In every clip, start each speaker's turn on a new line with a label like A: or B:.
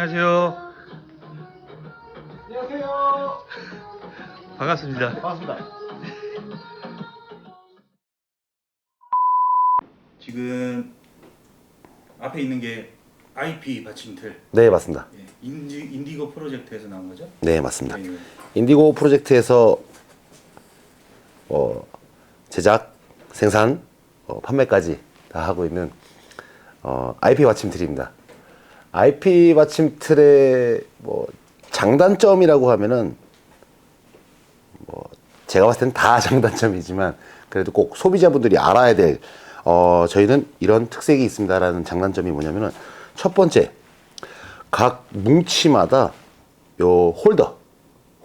A: 안녕하세요.
B: 안녕하세요.
A: 반갑습니다.
B: 반갑습니다.
A: 지금 앞에 있는 게 IP 받침틀
C: 네, 맞습니다.
A: 예, 인디, 인디고 프로젝트에서 나온 거죠?
C: 네, 맞습니다.
A: 네, 네.
C: 인디고 프로젝트에서 어, 제작, 생산, 어, 판매까지 다 하고 있는 어, IP 받침틀입니다. IP 받침틀의 뭐 장단점이라고 하면은 뭐 제가 봤을 땐 다 장단점이지만 그래도 꼭 소비자분들이 알아야 될 어, 저희는 이런 특색이 있습니다라는 장단점이 뭐냐면은 첫 번째 각 뭉치마다 요 홀더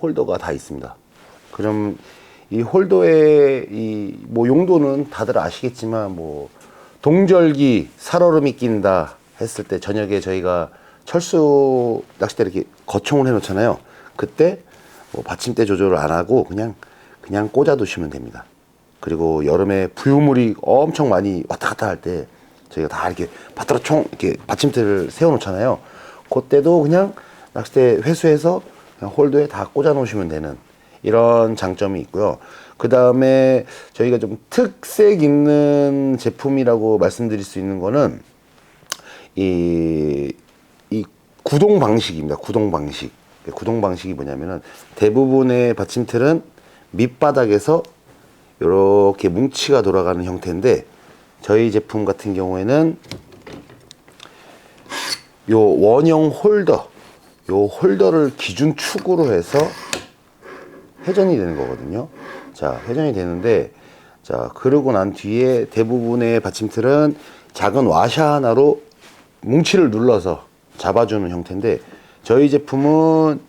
C: 홀더가 다 있습니다. 그럼 이 홀더의 이 뭐 용도는 다들 아시겠지만 뭐 동절기 살얼음이 낀다 했을 때 저녁에 저희가 철수 낚싯대 이렇게 거총을 해놓잖아요. 그때 뭐 받침대 조절을 안 하고 그냥 그냥 꽂아 두시면 됩니다. 그리고 여름에 부유물이 엄청 많이 왔다 갔다 할 때 저희가 다 이렇게 바다로 총 이렇게 받침대를 세워 놓잖아요. 그때도 그냥 낚싯대 회수해서 그냥 홀더에 다 꽂아 놓으시면 되는 이런 장점이 있고요. 그 다음에 저희가 좀 특색 있는 제품이라고 말씀드릴 수 있는 거는 이, 이 구동 방식입니다. 구동 방식. 구동 방식이 뭐냐면은 대부분의 받침틀은 밑바닥에서 이렇게 뭉치가 돌아가는 형태인데 저희 제품 같은 경우에는 요 원형 홀더, 요 홀더를 기준 축으로 해서 회전이 되는 거거든요. 자, 회전이 되는데, 자, 그러고 난 뒤에 대부분의 받침틀은 작은 와샤 하나로 뭉치를 눌러서 잡아주는 형태인데, 저희 제품은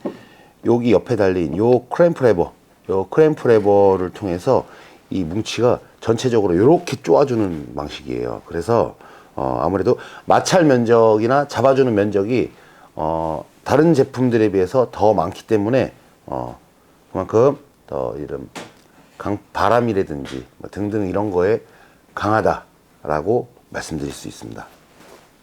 C: 여기 옆에 달린 요 크램프 레버, 요 크램프 레버를 통해서 이 뭉치가 전체적으로 이렇게 쪼아주는 방식이에요. 그래서 어, 아무래도 마찰 면적이나 잡아주는 면적이 어, 다른 제품들에 비해서 더 많기 때문에 어, 그만큼 더 이런 강, 바람이라든지 뭐 등등 이런 거에 강하다라고 말씀드릴 수 있습니다.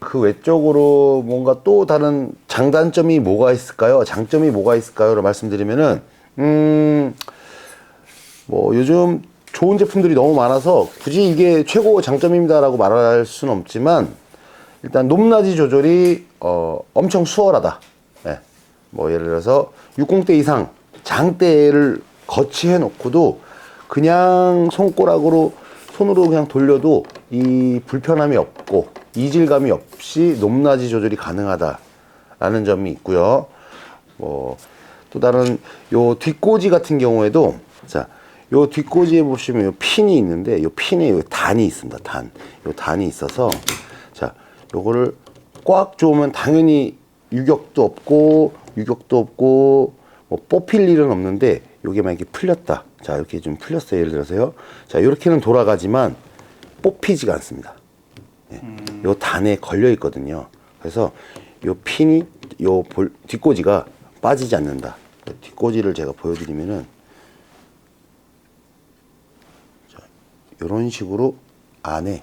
C: 그 외적으로 뭔가 또 다른 장단점이 뭐가 있을까요? 장점이 뭐가 있을까요?를 말씀드리면은 음, 뭐 요즘 좋은 제품들이 너무 많아서 굳이 이게 최고 장점입니다라고 말할 수는 없지만 일단 높낮이 조절이 어, 엄청 수월하다. 예. 뭐 예를 들어서 60대 이상 장대를 거치해 놓고도 그냥 손가락으로 손으로 그냥 돌려도 이 불편함이 없고 이질감이 없이 높낮이 조절이 가능하다라는 점이 있고요. 뭐 또 다른 요 뒷꽂이 같은 경우에도 자, 요 뒷꽂이에 보시면 요 핀이 있는데 요 핀에 요 단이 있습니다. 단. 요 단이 있어서 자, 요거를 꽉 조으면 당연히 유격도 없고 유격도 없고 뭐 뽑힐 일은 없는데 요게 만약에 풀렸다. 자, 이렇게 좀 풀렸어요. 예를 들어서요. 자, 요렇게는 돌아가지만 뽑히지가 않습니다. 예. 요 단에 걸려 있거든요. 그래서 요 핀이 요 볼, 뒷꽂이가 빠지지 않는다. 뒷꽂이를 제가 보여드리면은 자, 요런 식으로 안에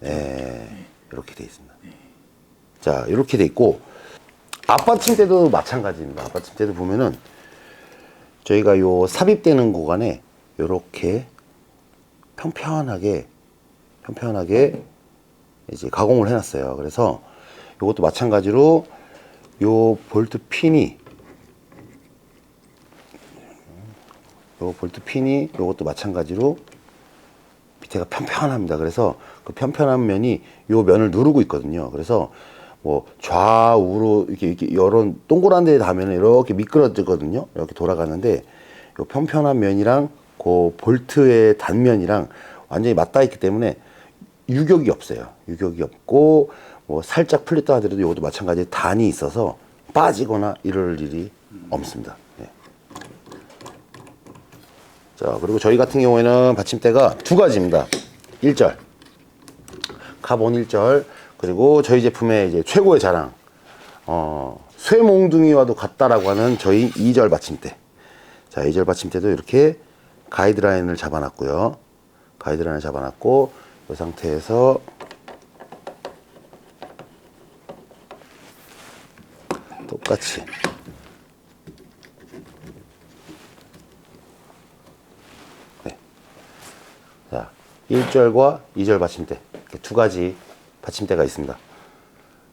C: 네, 이렇게 돼 있습니다. 자, 이렇게 돼 있고 앞받침대도 마찬가지입니다. 앞받침대도 보면은 저희가 요 삽입되는 구간에 요렇게 평평하게 평평하게 이제 가공을 해놨어요. 그래서 요것도 마찬가지로 요 볼트 핀이 요 볼트 핀이 요것도 마찬가지로 밑에가 편편합니다. 그래서 그 편편한 면이 요 면을 누르고 있거든요. 그래서 뭐 좌우로 이렇게 이렇게 이런 동그란 데에 닿으면 이렇게 미끄러지거든요. 이렇게 돌아가는데 요 편편한 면이랑 그 볼트의 단면이랑 완전히 맞닿아 있기 때문에 유격이 없어요. 유격이 없고 뭐 살짝 풀렸다 하더라도 이것도 마찬가지 단이 있어서 빠지거나 이럴 일이 없습니다. 네. 자, 그리고 저희 같은 경우에는 받침대가 두 가지입니다. 1절. 카본 1절. 그리고 저희 제품의 이제 최고의 자랑. 어, 쇠몽둥이와도 같다라고 하는 저희 2절 받침대. 자, 2절 받침대도 이렇게 가이드라인을 잡아놨고요. 가이드라인을 잡아놨고, 이 상태에서 똑같이 네. 자 1절과 2절 받침대 이렇게 두 가지 받침대가 있습니다.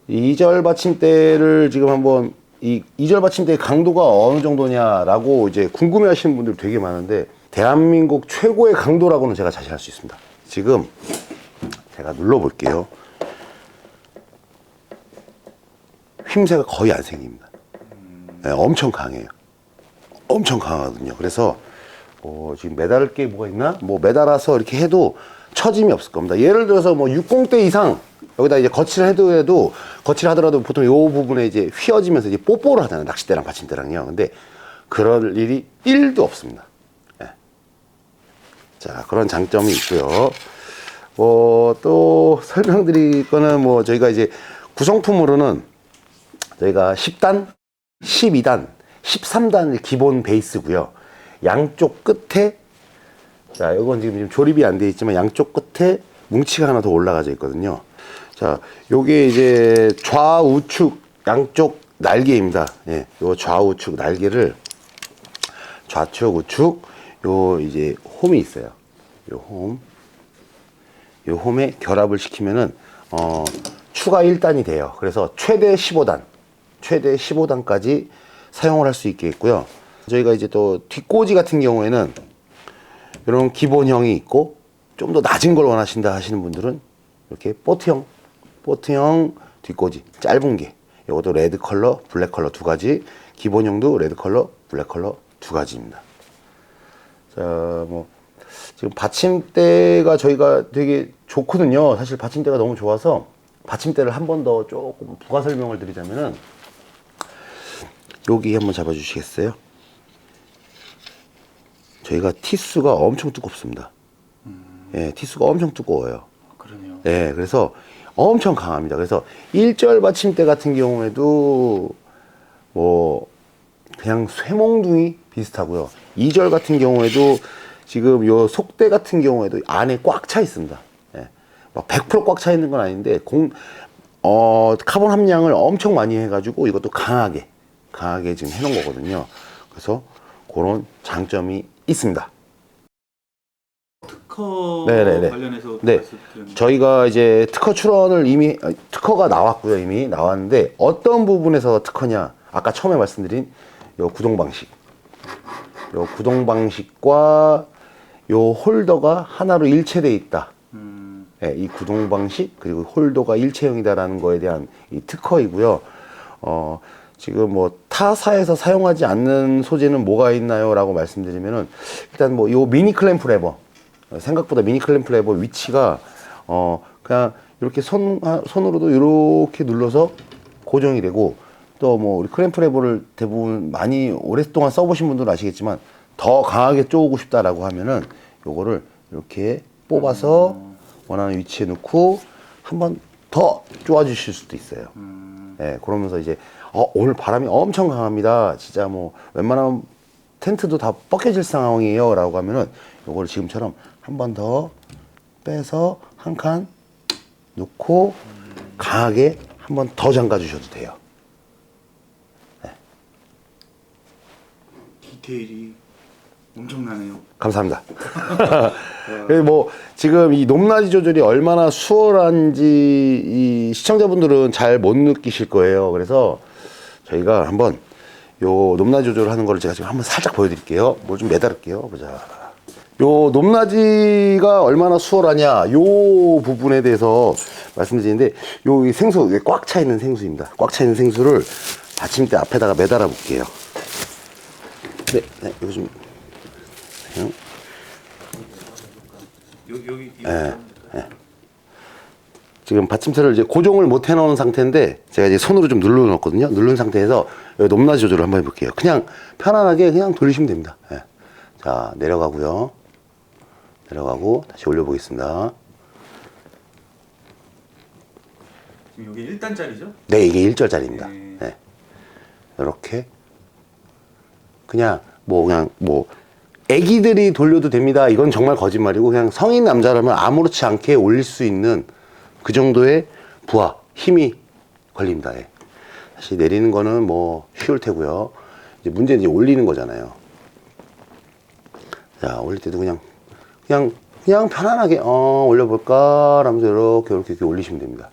C: 이 2절 받침대를 지금 한번 이 2절 받침대의 강도가 어느 정도냐라고 이제 궁금해 하시는 분들 되게 많은데 대한민국 최고의 강도라고는 제가 자신할 수 있습니다. 지금 제가 눌러 볼게요. 휘임새가 거의 안 생깁니다. 네, 엄청 강해요. 엄청 강하거든요. 그래서 어, 지금 매달을 게 뭐가 있나? 뭐 매달아서 이렇게 해도 처짐이 없을 겁니다. 예를 들어서 뭐 60대 이상 여기다 이제 거치를 해도 해도 거치를 하더라도 보통 이 부분에 이제 휘어지면서 이제 뽀뽀를 하잖아요. 낚싯대랑 받침대랑요. 근데 그럴 일이 1도 없습니다. 예. 자, 그런 장점이 있고요. 뭐, 또 설명드릴 거는 뭐 저희가 이제 구성품으로는 저희가 10단, 12단, 13단 기본 베이스고요. 양쪽 끝에 자, 이건 지금 좀 조립이 안 돼 있지만 양쪽 끝에 뭉치가 하나 더 올라가져 있거든요. 자, 요게 이제 좌우측 양쪽 날개입니다. 예, 요 좌우측 날개를 좌측 우측 요 이제 홈이 있어요. 요 홈. 요 홈에 결합을 시키면은 어 추가 1단이 돼요. 그래서 최대 15단, 최대 15단까지 사용을 할 수 있게 있고요. 저희가 이제 또 뒷꽂이 같은 경우에는 이런 기본형이 있고 좀 더 낮은 걸 원하신다 하시는 분들은 이렇게 보트형, 보트형 뒷꽂이 짧은 게 이것도 레드 컬러, 블랙 컬러 두 가지 기본형도 레드 컬러, 블랙 컬러 두 가지입니다. 자, 뭐 지금 받침대가 저희가 되게 좋거든요. 사실 받침대가 너무 좋아서 받침대를 한 번 더 조금 부가 설명을 드리자면은 여기 한번 잡아주시겠어요? 저희가 티수가 엄청 두껍습니다. 예, 티수가 엄청 두꺼워요.
A: 그러네요.
C: 예, 그래서 엄청 강합니다. 그래서 1절 받침대 같은 경우에도 뭐 그냥 쇠몽둥이 비슷하고요. 2절 같은 경우에도 지금 요 속대 같은 경우에도 안에 꽉 차 있습니다. 예. 막 100%꽉 차 있는 건 아닌데 공, 어, 카본 함량을 엄청 많이 해가지고 이것도 강하게, 강하게 지금 해놓은 거거든요. 그래서 그런 장점이 있습니다.
A: 특허
C: 네네네.
A: 관련해서
C: 네.
A: 말씀드렸는데
C: 저희가 이제 특허 출원을 이미 아, 특허가 나왔고요 이미 나왔는데 어떤 부분에서 특허냐 아까 처음에 말씀드린 요 구동 방식 요 구동 방식과 요 홀더가 하나로 일체돼 있다.
A: 음,
C: 예, 이 구동 방식 그리고 홀더가 일체형이다라는 거에 대한 이 특허이고요. 어 지금 뭐 타사에서 사용하지 않는 소재는 뭐가 있나요라고 말씀드리면은 일단 뭐 요 미니 클램프 레버 어, 생각보다 미니 클램프 레버 위치가 어 그냥 이렇게 손 아, 손으로도 이렇게 눌러서 고정이 되고 또 뭐 우리 클램프 레버를 대부분 많이 오랫동안 써보신 분들은 아시겠지만 더 강하게 쪼고 싶다라고 하면은 요거를 이렇게 뽑아서 원하는 위치에 놓고 한 번 더 쪼아 주실 수도 있어요. 예, 그러면서 이제 어, 오늘 바람이 엄청 강합니다. 진짜 뭐 웬만하면 텐트도 다 벗겨질 상황이에요라고 하면은 요거를 지금처럼 한 번 더 빼서 한 칸 놓고 강하게 한 번 더 잠가 주셔도 돼요.
A: 디테일이 엄청나네요.
C: 감사합니다. 뭐 지금 이 높낮이 조절이 얼마나 수월한지 이 시청자분들은 잘 못 느끼실 거예요. 그래서 저희가 한번 요 높낮이 조절을 하는 거를 제가 지금 한번 살짝 보여드릴게요. 뭘 좀 매달을게요. 보자. 요 높낮이가 얼마나 수월하냐 요 부분에 대해서 말씀드리는데 요이 생수 꽉 차 있는 생수입니다. 꽉 차 있는 생수를 받침대 앞에다가 매달아 볼게요. 네, 네, 이거
A: 여기 여기
C: 예. 지금 받침대를 이제 고정을 못 해놓은 상태인데 제가 이제 손으로 좀 눌러놓거든요. 누른 상태에서 여기 높낮이 조절을 한번 해볼게요. 그냥 편안하게 그냥 돌리시면 됩니다. 예. 자 내려가고요. 내려가고 다시 올려보겠습니다.
A: 지금 여기 1단짜리죠?
C: 네 이게 1절짜리입니다.
A: 네.
C: 네. 이렇게 그냥 뭐 그냥 뭐 애기들이 돌려도 됩니다. 이건 정말 거짓말이고 그냥 성인 남자라면 아무렇지 않게 올릴 수 있는 그 정도의 부하 힘이 걸립니다. 예. 다시 내리는 거는 뭐 쉬울 테고요. 이제 문제는 이제 올리는 거잖아요. 자, 올릴 때도 그냥, 그냥, 그냥 편안하게, 어, 올려볼까? 라면서 이렇게, 이렇게, 이렇게 올리시면 됩니다.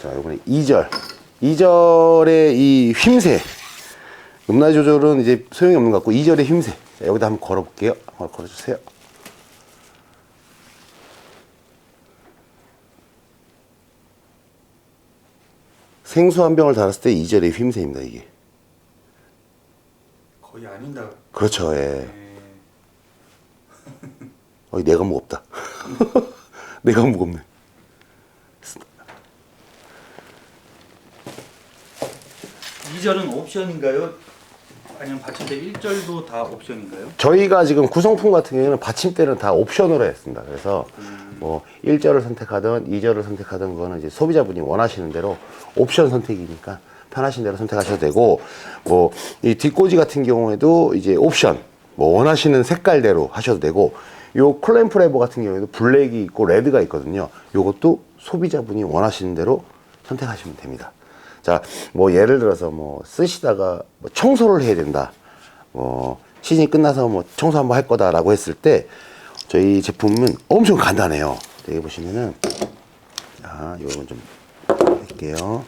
C: 자, 요번에 2절. 2절의 이 휨새. 음날 조절은 이제 소용이 없는 것 같고, 2절의 휨새. 자, 여기다 한번 걸어볼게요. 한번 걸어주세요. 생수 한 병을 달았을 때 2절의 휨새입니다, 이게.
A: 거의 아닌다.
C: 그렇죠, 예.
A: 네.
C: 어이, 내가 무겁다. 내가 무겁네.
A: 이절은 옵션인가요? 아니면 받침대 1절도 다 옵션인가요?
C: 저희가 지금 구성품 같은 경우에는 받침대는 다 옵션으로 했습니다. 그래서 뭐 1절을 선택하든 2절을 선택하든 그거는 이제 소비자분이 원하시는 대로 옵션 선택이니까 편하신 대로 선택하셔도 되고 뭐 이 뒷꽂이 같은 경우에도 이제 옵션 뭐 원하시는 색깔대로 하셔도 되고 요 클램프 레버 같은 경우에도 블랙이 있고 레드가 있거든요. 요것도 소비자분이 원하시는 대로 선택하시면 됩니다. 자, 뭐 예를 들어서 뭐 쓰시다가 뭐 청소를 해야 된다. 뭐 시즌이 끝나서 뭐 청소 한번 할 거다라고 했을 때 저희 제품은 엄청 간단해요. 여기 보시면은 자, 요건 좀 할게요.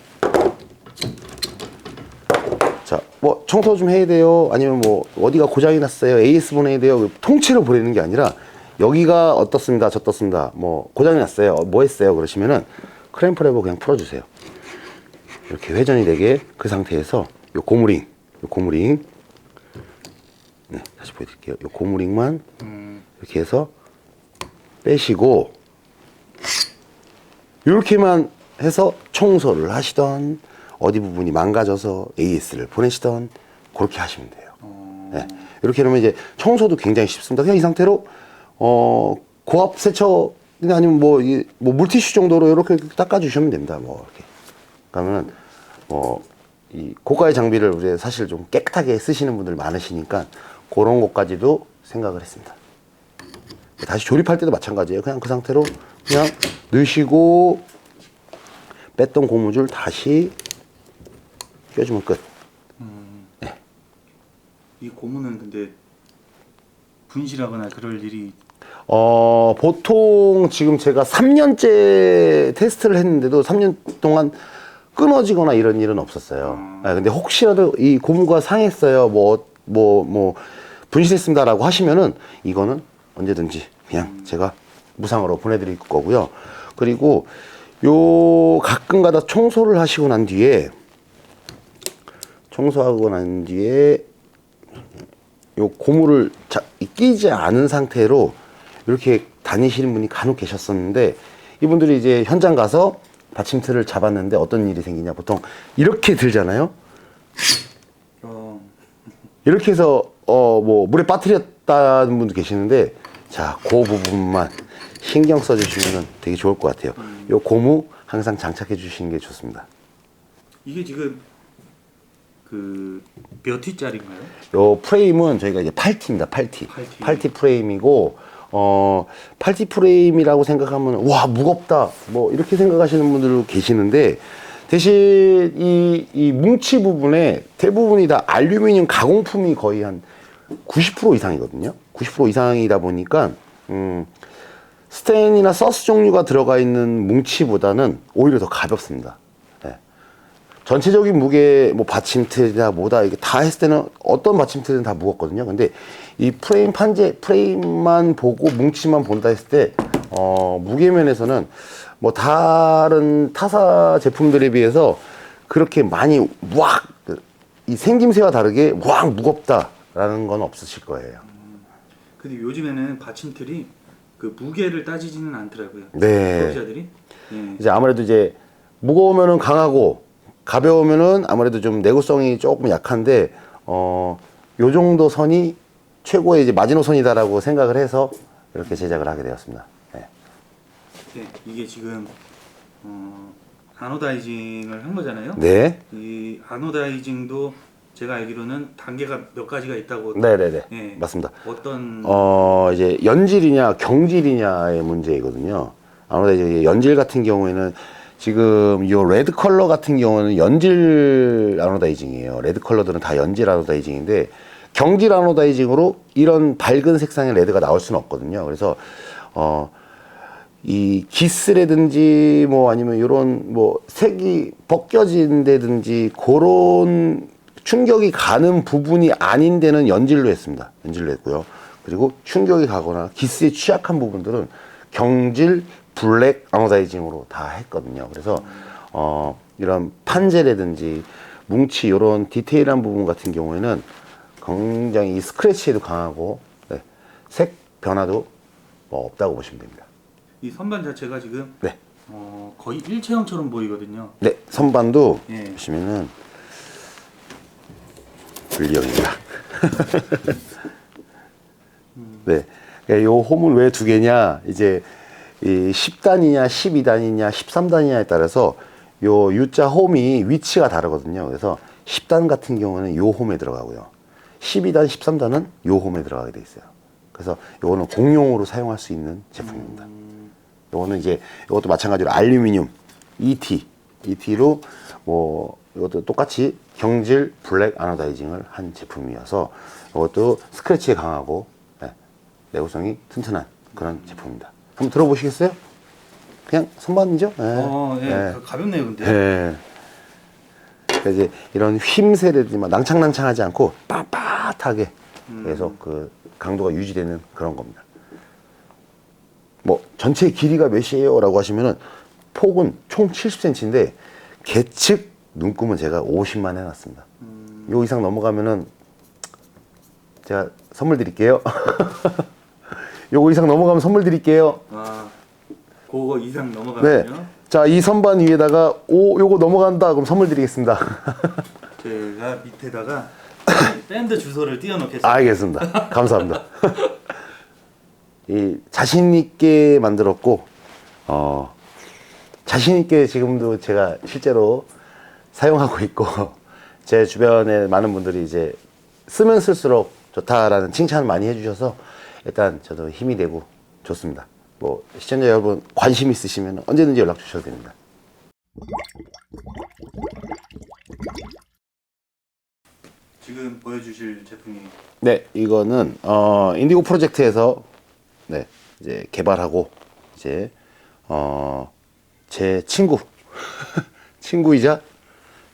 C: 자, 뭐 청소 좀 해야 돼요. 아니면 뭐 어디가 고장이 났어요. AS 보내야 돼요. 통째로 보내는 게 아니라 여기가 어떻습니다. 저떻습니다. 뭐 고장이 났어요. 뭐 했어요. 그러시면은 크램프레버 그냥 풀어주세요. 이렇게 회전이 되게 그 상태에서 요 고무링, 요 고무링, 네 다시 보여드릴게요. 요 고무링만
A: 음,
C: 이렇게 해서 빼시고 이렇게만 해서 청소를 하시던 어디 부분이 망가져서 AS를 보내시던 그렇게 하시면 돼요.
A: 어,
C: 네. 이렇게 하면 이제 청소도 굉장히 쉽습니다. 그냥 이 상태로 어 고압 세척 아니면 뭐, 이, 뭐 물티슈 정도로 이렇게 닦아주시면 됩니다. 뭐 이렇게. 그러면 뭐 이 고가의 장비를 우리 사실 좀 깨끗하게 쓰시는 분들 많으시니까 그런 것까지도 생각을 했습니다. 다시 조립할 때도 마찬가지예요. 그냥 그 상태로 그냥 넣으시고 뺐던 고무줄 다시 껴주면 끝.
A: 이 고무는 근데 분실하거나 그럴 일이
C: 어, 보통 지금 제가 3년째 테스트를 했는데도 3년 동안 끊어지거나 이런 일은 없었어요. 아, 근데 혹시라도 이 고무가 상했어요. 뭐, 뭐, 뭐, 분실했습니다라고 하시면은 이거는 언제든지 그냥 제가 무상으로 보내드릴 거고요. 그리고 요 가끔 가다 청소를 하시고 난 뒤에 청소하고 난 뒤에 요 고무를 자, 끼지 않은 상태로 이렇게 다니시는 분이 간혹 계셨었는데 이분들이 이제 현장 가서 받침틀을 잡았는데 어떤 일이 생기냐 보통 이렇게 들잖아요.
A: 어,
C: 이렇게 해서 어 뭐 물에 빠뜨렸다는 분도 계시는데 자, 그 부분만 신경 써 주시면 되게 좋을 것 같아요. 요 고무 항상 장착해 주시는 게 좋습니다.
A: 이게 지금 그몇 티짜리인가요?
C: 요 프레임은 저희가 이제 8T입니다. 8T.
A: 8T.
C: 8T 프레임이고 어 8T 프레임이라고 생각하면 와 무겁다. 뭐 이렇게 생각하시는 분들도 계시는데 대신 이, 이 뭉치 부분에 대부분이 다 알루미늄 가공품이 거의 한 90% 이상이거든요. 90% 이상이다 보니까 음 스텐이나 서스 종류가 들어가 있는 뭉치보다는 오히려 더 가볍습니다. 예. 전체적인 무게, 뭐 받침틀이나 뭐다 이게 다 했을 때는 어떤 받침틀은 다 무겁거든요. 근데 이 프레임 판재, 프레임만 보고 뭉치만 본다 했을 때, 어, 무게 면에서는 뭐 다른 타사 제품들에 비해서 그렇게 많이 왁, 그이 생김새와 다르게 왁 무겁다라는 건 없으실 거예요.
A: 근데 요즘에는 받침틀이 그 무게를 따지지는 않더라고요.
C: 네.
A: 소비자들이. 예.
C: 이제 아무래도 이제 무거우면은 강하고 가벼우면은 아무래도 좀 내구성이 조금 약한데 어, 요 정도 선이 최고의 이제 마지노선이다라고 생각을 해서 이렇게 제작을 하게 되었습니다. 네.
A: 네, 이게 지금 어, 아노다이징을 한 거잖아요.
C: 네.
A: 이 아노다이징도 제가 알기로는 단계가 몇 가지가 있다고.
C: 네네네.
A: 예.
C: 맞습니다.
A: 어떤
C: 어, 이제 연질이냐 경질이냐의 문제이거든요. 아무래도 이제 연질 같은 경우에는 지금 이 레드 컬러 같은 경우는 연질 아노다이징이에요. 레드 컬러들은 다 연질 아노다이징인데 경질 아노다이징으로 이런 밝은 색상의 레드가 나올 수는 없거든요. 그래서 어, 이 기스라든지 뭐 아니면 이런 뭐 색이 벗겨진다든지 그런 충격이 가는 부분이 아닌 데는 연질로 했습니다. 연질로 했고요. 그리고 충격이 가거나 기스에 취약한 부분들은 경질 블랙 아노다이징으로 다 했거든요. 그래서 어 이런 판재라든지 뭉치 이런 디테일한 부분 같은 경우에는 굉장히 이 스크래치에도 강하고 네, 색 변화도 뭐 없다고 보시면 됩니다.
A: 이 선반 자체가 지금
C: 네.
A: 어, 거의 일체형처럼 보이거든요.
C: 네, 선반도
A: 예.
C: 보시면은 분리형입니다. 네, 이 홈은 왜두 개냐? 이제 이 10단이냐, 12단이냐, 13단이냐에 따라서 요 U자 홈이 위치가 다르거든요. 그래서 10단 같은 경우는 요 홈에 들어가고요. 12단, 13단은 요 홈에 들어가게 돼 있어요. 그래서 요거는 공용으로 사용할 수 있는 제품입니다. 요거는 이제 이것도 마찬가지로 알루미늄 ET ET로 뭐 이것도 똑같이 경질 블랙 아노다이징을 한 제품이어서 이것도 스크래치에 강하고 네, 내구성이 튼튼한 그런 제품입니다. 한번 들어보시겠어요? 그냥 선반이죠? 네.
A: 어, 예.
C: 네.
A: 가- 가볍네요, 근데.
C: 네. 그러니까 이제 이런 휘임새라든지 막 낭창낭창하지 않고 빳빳하게 계속 그 강도가 유지되는 그런 겁니다. 뭐 전체 길이가 몇이에요? 라고 하시면은 폭은 총 70cm인데 계측 눈금은 제가 50만 해놨습니다. 요 이상 넘어가면은 제가 선물 드릴게요. 요거 이상 넘어가면 선물 드릴게요.
A: 아, 그거 이상
C: 네.
A: 넘어가면요.
C: 자, 이 선반 위에다가 오 요거 넘어간다. 그럼 선물 드리겠습니다.
A: 제가 밑에다가 밴드 주소를 띄워놓겠습니다.
C: 알겠습니다. 감사합니다. 이 자신 있게 만들었고 어 자신 있게 지금도 제가 실제로 사용하고 있고 제 주변에 많은 분들이 이제 쓰면 쓸수록 좋다라는 칭찬을 많이 해주셔서 일단 저도 힘이 되고 좋습니다. 뭐 시청자 여러분 관심 있으시면 언제든지 연락 주셔도 됩니다.
A: 지금 보여주실 제품이
C: 네, 이거는 어 인디고 프로젝트에서 네 이제 개발하고 이제 어 제 친구 친구이자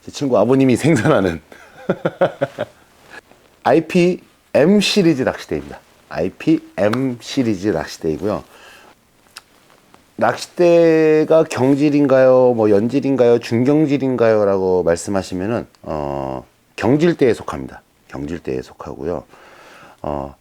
C: 제 친구 아버님이 생산하는 IPM 시리즈 낚시대입니다. IPM 시리즈 낚시대이고요. 낚싯대가 경질인가요, 뭐 연질인가요, 중경질인가요?라고 말씀하시면은 어, 경질대에 속합니다. 경질대에 속하고요. 어,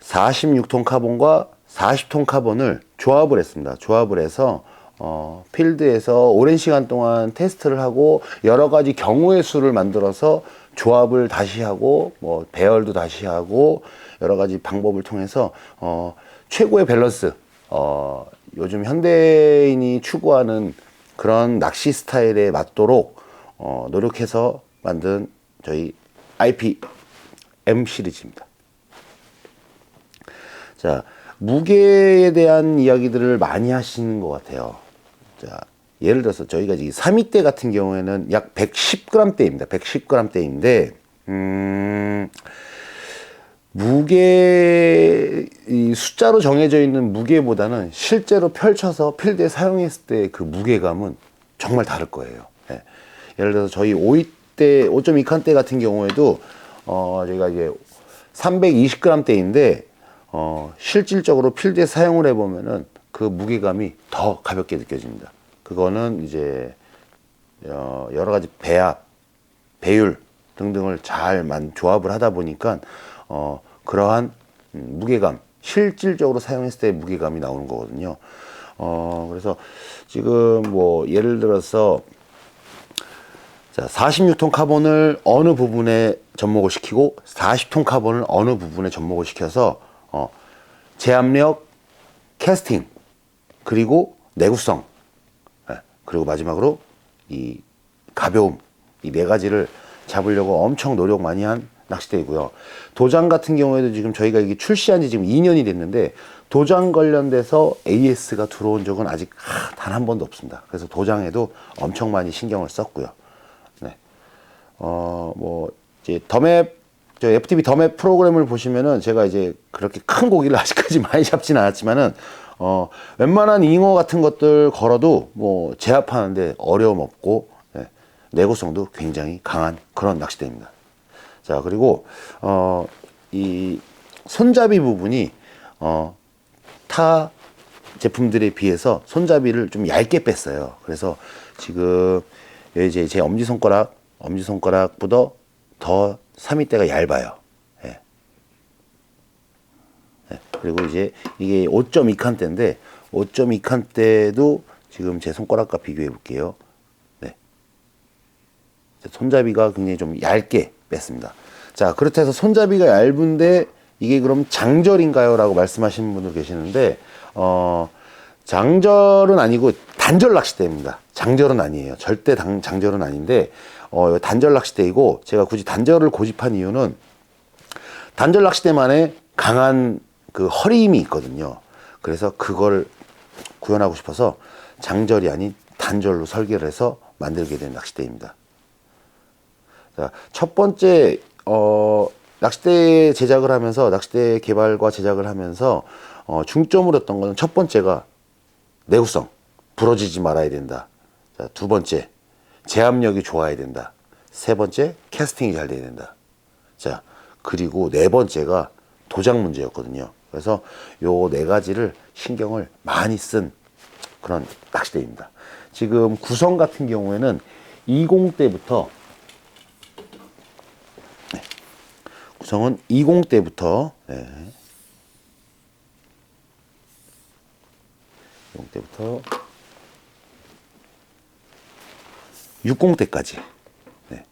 C: 46톤 카본과 40톤 카본을 조합을 했습니다. 조합을 해서 어, 필드에서 오랜 시간 동안 테스트를 하고 여러 가지 경우의 수를 만들어서 조합을 다시 하고 뭐 배열도 다시 하고 여러 가지 방법을 통해서 어, 최고의 밸런스 어, 요즘 현대인이 추구하는 그런 낚시 스타일에 맞도록 어, 노력해서 만든 저희 IPM 시리즈입니다. 자, 무게에 대한 이야기들을 많이 하시는 것 같아요. 자, 예를 들어서 저희가 이 3위대 같은 경우에는 약 110g대입니다. 110g대인데, 음, 무게, 이 숫자로 정해져 있는 무게보다는 실제로 펼쳐서 필드에 사용했을 때 그 무게감은 정말 다를 거예요. 예. 예를 들어서 저희 5위대, 5.2칸대 같은 경우에도, 어, 저희가 이게 320g대인데, 어, 실질적으로 필드에 사용을 해보면은 그 무게감이 더 가볍게 느껴집니다. 그거는 이제, 어, 여러 가지 배합, 배율 등등을 잘 만, 조합을 하다 보니까, 어, 그러한 음, 무게감, 실질적으로 사용했을 때 무게감이 나오는 거거든요. 어, 그래서 지금 뭐 예를 들어서 자, 46톤 카본을 어느 부분에 접목을 시키고 40톤 카본을 어느 부분에 접목을 시켜서 어, 제압력, 캐스팅, 그리고 내구성, 예, 그리고 마지막으로 이 가벼움 이 네 가지를 잡으려고 엄청 노력 많이 한 낚싯대이고요. 도장 같은 경우에도 지금 저희가 이게 출시한 지 지금 2년이 됐는데 도장 관련돼서 AS가 들어온 적은 아직 단 한 번도 없습니다. 그래서 도장에도 엄청 많이 신경을 썼고요. 네. 어, 뭐, 이제 더맵, 저 FTV 더맵 프로그램을 보시면은 제가 이제 그렇게 큰 고기를 아직까지 많이 잡지는 않았지만은, 어, 웬만한 잉어 같은 것들 걸어도 뭐 제압하는데 어려움 없고, 네, 내구성도 굉장히 강한 그런 낚싯대입니다. 자, 그리고, 어, 이 손잡이 부분이, 어, 타 제품들에 비해서 손잡이를 좀 얇게 뺐어요. 그래서 지금 이제 제 엄지 손가락, 엄지 손가락보다 더 3위대가 얇아요. 예. 예. 그리고 이제 이게 5.2칸대인데 5.2칸대도 지금 제 손가락과 비교해 볼게요. 네. 손잡이가 굉장히 좀 얇게 뺐습니다. 자, 그렇다 해서 손잡이가 얇은데 이게 그럼 장절인가요? 라고 말씀하시는 분들 계시는데, 어, 장절은 아니고 단절 낚싯대입니다. 장절은 아니에요. 절대 당, 장절은 아닌데, 어, 단절 낚싯대이고, 제가 굳이 단절을 고집한 이유는 단절 낚싯대만의 강한 그 허리 힘이 있거든요. 그래서 그걸 구현하고 싶어서 장절이 아닌 단절로 설계를 해서 만들게 된 낚싯대입니다. 자, 첫 번째 어, 낚싯대 제작을 하면서 낚싯대 개발과 제작을 하면서 어, 중점으로 했던 거는 첫 번째가 내구성 부러지지 말아야 된다. 자, 두 번째 제압력이 좋아야 된다. 세 번째 캐스팅이 잘 돼야 된다. 자 그리고 네 번째가 도장 문제였거든요. 그래서 요 네 가지를 신경을 많이 쓴 그런 낚싯대입니다. 지금 구성 같은 경우에는 20대부터 구성은 20대부터 네. 20대부터 60대까지 네.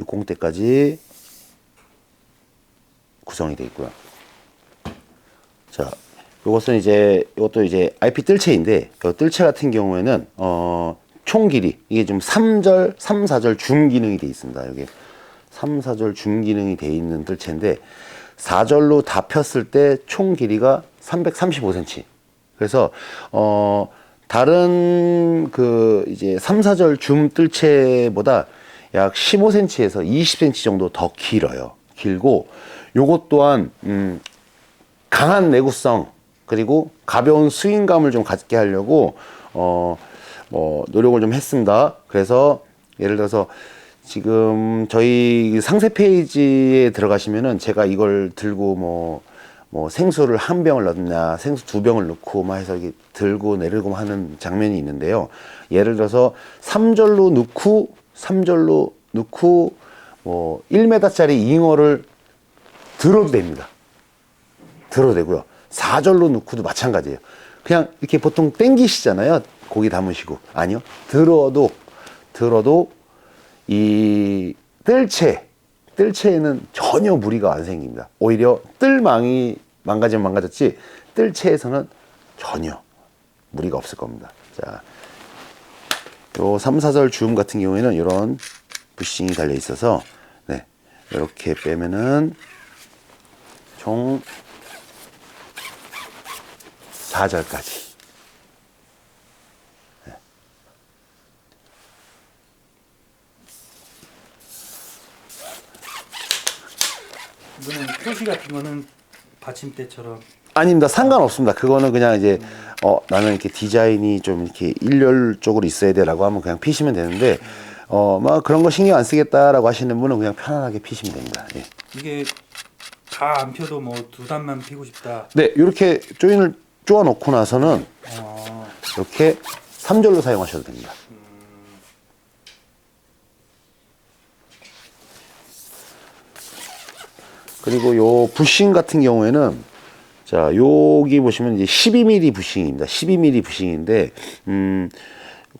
C: 60대까지 구성이 되어 있고요. 자, 이것은 이제 이것도 이제 IP 뜰채인데 이 뜰채 같은 경우에는 어, 총 길이 이게 좀 3절, 3, 4절 중 기능이 되어 있습니다. 여기 3, 4절 중 기능이 되어 있는 뜰채인데 4절로 다 폈을 때 총 길이가 335cm. 그래서 어 다른 그 이제 3, 4절 줌 뜰채보다 약 15cm에서 20cm 정도 더 길어요. 길고 요것 또한 음 강한 내구성 그리고 가벼운 스윙감을 좀 갖게 하려고 어뭐 노력을 좀 했습니다. 그래서 예를 들어서 지금 저희 상세 페이지에 들어가시면은 제가 이걸 들고 뭐, 뭐 생수를 한 병을 넣냐, 생수 두 병을 넣고 막 해서 이렇게 들고 내리고 하는 장면이 있는데요. 예를 들어서 3절로 넣고, 3절로 넣고, 뭐 1m짜리 잉어를 들어도 됩니다. 들어도 되고요. 4절로 넣고도 마찬가지예요. 그냥 이렇게 보통 땡기시잖아요. 고기 담으시고. 아니요. 들어도, 들어도 이 뜰채, 뜰채에는 전혀 무리가 안 생깁니다. 오히려 뜰망이 망가지면 망가졌지, 뜰채에서는 전혀 무리가 없을 겁니다. 자, 요 3, 4절 주음 같은 경우에는 이런 부싱이 달려 있어서, 네, 이렇게 빼면은 총 4절까지.
A: 이거는 표시 같은 거는 받침대처럼
C: 아닙니다. 상관없습니다. 그거는 그냥 이제 어 나는 이렇게 디자인이 좀 이렇게 일렬적으로 있어야 돼라고 하면 그냥 피시면 되는데 어막 그런 거 신경 안 쓰겠다라고 하시는 분은 그냥 편안하게 피시면 됩니다. 예.
A: 이게 다 안 펴도 뭐 두 단만 피고 싶다.
C: 네, 이렇게 조인을 쪼아 놓고 나서는
A: 어,
C: 이렇게 3절로 사용하셔도 됩니다. 그리고 요 부싱 같은 경우에는 자, 여기 보시면 이제 12mm 부싱입니다. 12mm 부싱인데 음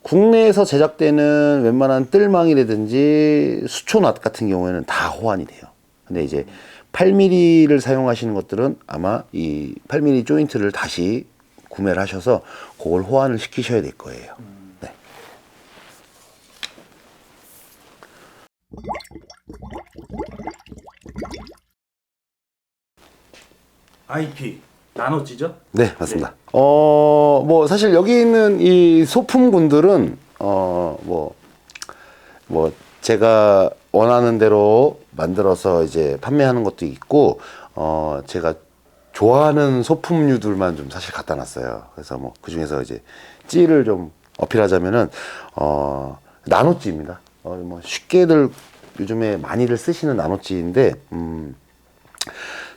C: 국내에서 제작되는 웬만한 뜰망이라든지 수초낫 같은 경우에는 다 호환이 돼요. 근데 이제 8mm를 사용하시는 것들은 아마 이 8mm 조인트를 다시 구매를 하셔서 그걸 호환을 시키셔야 될 거예요. 네.
A: IP 나노찌죠?
C: 네, 맞습니다. 어, 뭐, 사실 여기 있는 이 소품군들은, 어, 뭐, 뭐, 제가 원하는 대로 만들어서 이제 판매하는 것도 있고, 어, 제가 좋아하는 소품류들만 좀 사실 갖다 놨어요. 그래서 뭐, 그 중에서 이제 찌를 좀 어필하자면은, 어, 나노찌입니다. 어, 뭐, 쉽게들 요즘에 많이들 쓰시는 나노찌인데, 음,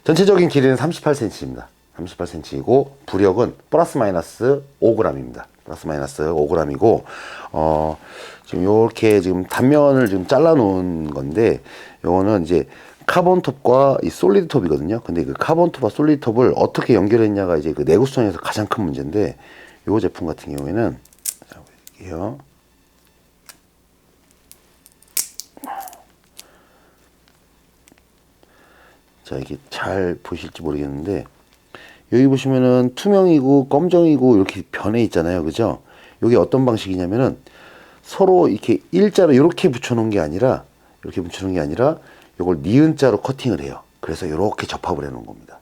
C: 전체적인 길이는 38cm입니다. 38cm이고 부력은 플러스 마이너스 5g입니다. 플러스 마이너스 5g이고 어 지금 요렇게 지금 단면을 지금 잘라 놓은 건데 요거는 이제 카본 톱과 이 솔리드 톱이거든요. 근데 그 카본 톱과 솔리드 톱을 어떻게 연결했냐가 이제 그 내구성에서 가장 큰 문제인데 요 제품 같은 경우에는 자 볼게요. 자 이게 잘 보실지 모르겠는데 여기 보시면은 투명이고 검정이고 이렇게 변해 있잖아요. 그죠? 이게 어떤 방식이냐면은 서로 이렇게 일자로 이렇게 붙여 놓은 게 아니라 이렇게 붙여 놓은 게 아니라 이걸 니은자로 커팅을 해요. 그래서 이렇게 접합을 해 놓은 겁니다.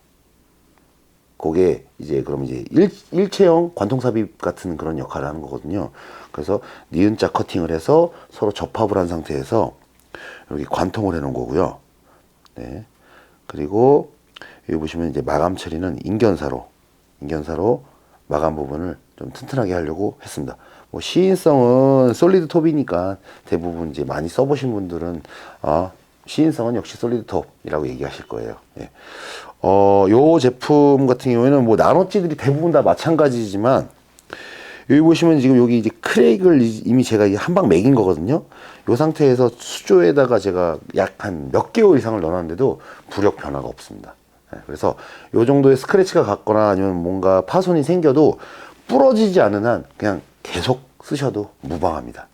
C: 그게 이제 그럼 이제 일, 일체형 관통삽입 같은 그런 역할을 하는 거거든요. 그래서 니은자 커팅을 해서 서로 접합을 한 상태에서 여기 관통을 해 놓은 거고요. 네. 그리고 여기 보시면 이제 마감 처리는 인견사로 인견사로 마감 부분을 좀 튼튼하게 하려고 했습니다. 뭐 시인성은 솔리드 톱이니까 대부분 이제 많이 써보신 분들은 아 시인성은 역시 솔리드 톱이라고 얘기하실 거예요. 예. 어, 요 제품 같은 경우에는 뭐 나노찌들이 대부분 다 마찬가지지만 여기 보시면 지금 여기 이제 크레이크를 이- 이미 제가 한 방 매긴 거거든요. 이 상태에서 수조에다가 제가 약 한 몇 개월 이상을 넣어놨는데도 부력 변화가 없습니다. 네, 그래서 이 정도의 스크래치가 갔거나 아니면 뭔가 파손이 생겨도 부러지지 않은 한 그냥 계속 쓰셔도 무방합니다.